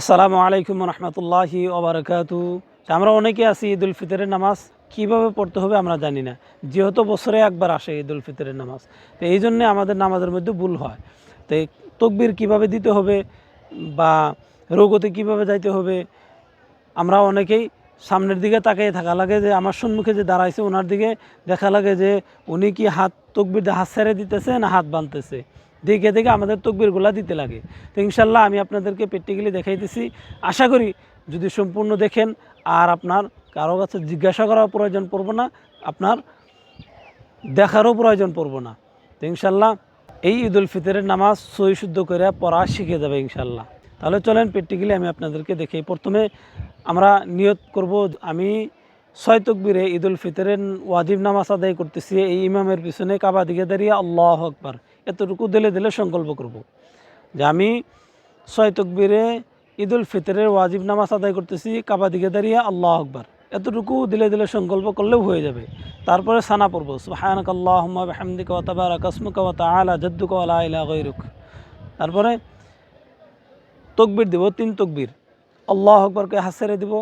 আসসালামু আলাইকুম রহমতুল্লাহি ওবরাকাতু। আমরা অনেকে আছি ঈদ উল ফিতরের নামাজ কীভাবে পড়তে হবে আমরা জানি না। যেহেতু বছরে একবার আসে ঈদ উল ফিতরের নামাজ। তো এই জন্যে আমাদের নামাজের মধ্যে ভুল হয়। তো তকবির কীভাবে দিতে হবে বা রোগতে কীভাবে যাইতে হবে, আমরা অনেকেই সামনের দিকে তাকিয়ে থাকা লাগে যে, আমার সম্মুখে যে দাঁড়াইছে, ওনার দিকে দেখা লাগে যে, উনি কি হাত তকবির হাত ছেড়ে দিতেছে না হাত বাঁধতেছে? দেখে দেখে আমাদের তকবিরগুলা দিতে লাগে। তো ইনশাল্লাহ আমি আপনাদেরকে প্র্যাকটিক্যালি দেখাইতেছি আশা করি যদি সম্পূর্ণ দেখেন আর আপনার কারও কাছে জিজ্ঞাসা করার প্রয়োজন পড়ব না, আপনার দেখারও প্রয়োজন পড়ব না। তো ইনশাল্লাহ এই ঈদ উল ফিতরের নামাজ সই শুদ্ধ করে পড়া শিখে যাবে ইনশাল্লাহ তাহলে চলেন প্র্যাকটিক্যালি আমি আপনাদেরকে দেখি প্রথমে আমরা নিয়ত করব, আমি ছয় তকবিরে ঈদ উল ফিতরের ওয়াজিব নামাজ আদায় করতেছি। এই ইমামের পিছনে কাবা দিকে দাঁড়িয়ে আল্লাহ আকবার। এতটুকু দিলে দিলে সংকল্প করব। যে আমি ছয় তকবিরে ঈদ উল ফিতরের ওয়াজিব নামাজ আদায় করতেছি, কাবা দিকে দাঁড়িয়ে আল্লাহ আকবার। এতটুকু দিলে দিলে সংকল্প করলেও হয়ে যাবে। তারপরে সানা পড়ব। সুহায়নক আল্লাহ হামদিকা ওয়া তাবারাক আসমুকা ওয়া তাআলা জাদ্দুকা ওয়া লা ইলাহা গায়রুক। তারপরে তকবির দিব, তিন তকবির। আল্লাহ আকবরকে হাত ছেড়ে দিব,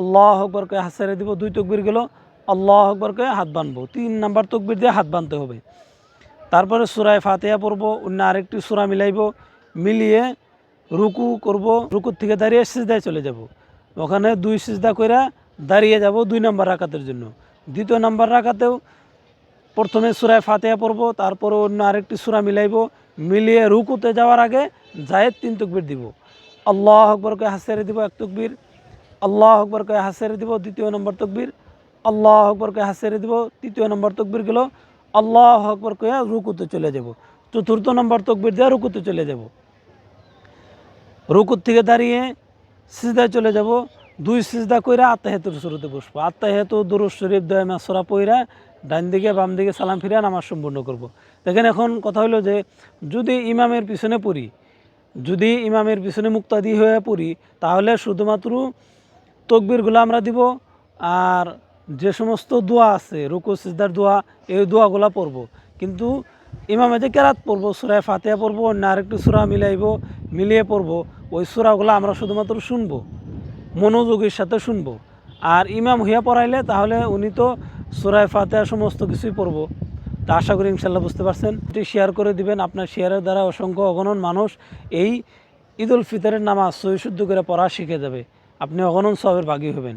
আল্লাহ আকবরকে হাত ছেড়ে দিব, দুই তকবির গেল, আল্লাহ আকবরকে হাত বানবো। তিন নাম্বার তকবির দিয়ে হাত বানতে হবে। তারপরে সুরায় ফাতেহা পড়ব, অন্য আরেকটি সুরা মিলাইব, মিলিয়ে রুকু করব, রুকুর থেকে দাঁড়িয়ে সিজদায় চলে যাব। ওখানে দুই সিজদা করে দাঁড়িয়ে যাব দুই নম্বর রাকাতের জন্য। দ্বিতীয় নাম্বার রাকাতেও প্রথমে সুরায় ফাতেহা পড়ব, তারপরে অন্য আরেকটি সুরা মিলাইব, মিলিয়ে রুকুতে যাওয়ার আগে জায়েদ তিন তকবির দিব। আল্লাহ আকবরকে হাসেরে দিব এক তকবির, আল্লাহ আকবরকে হাসেরে দিব দ্বিতীয় নম্বর তকবির, আল্লাহ আকবরকে হাসেরে দিব তৃতীয় নম্বর তকবির গেল আল্লাহ আকবরকে রুকুতে চলে যাব। চতুর্থ নম্বর তকবির দিয়ে রুকুতে চলে যাব। রুকুর থেকে দাঁড়িয়ে সিজদায় চলে যাব। দুই সিজদা কইরা আত্মাহেতুর শুরুতে বসবো। আত্মাহেতু দুরুজ শরীফ, দয়া মাসরা পইরা ডান দিকে, বাম দিকে সালাম ফিরে নামাজ সম্পূর্ণ করব। দেখেন এখন কথা হলো যে, যদি ইমামের পিছনে পড়ি, যদি ইমামের পিছনে মুক্তাদি হয়ে পড়ি, তাহলে শুধুমাত্র তকবিরগুলো আমরা দিব আর যে সমস্ত দোয়া আছে, রুকু, সিজদার দোয়া, এই দোয়াগুলা পড়ব। কিন্তু ইমামে যে কেরাত পড়ব, সুরায় ফাতেহা পড়ব, অন্য আরেকটু সুরা মিলাইব, মিলিয়ে পড়ব, ওই সুরাগুলো আমরা শুধুমাত্র শুনব, মনোযোগের সাথে শুনব। আর ইমাম হইয়া পড়াইলে তাহলে উনি তো সুরায় ফাতেহা সমস্ত কিছুই পড়ব। তা আশা করি ইনশাল্লাহ বুঝতে পারছেন। এটি শেয়ার করে দিবেন, আপনার শেয়ারের দ্বারা অসংখ্য অগণন মানুষ এই ঈদ উল ফিতরের নামাজ সই শুদ্ধ করে পড়া শিখে যাবে। আপনি অগণন সবের ভাগী হবেন।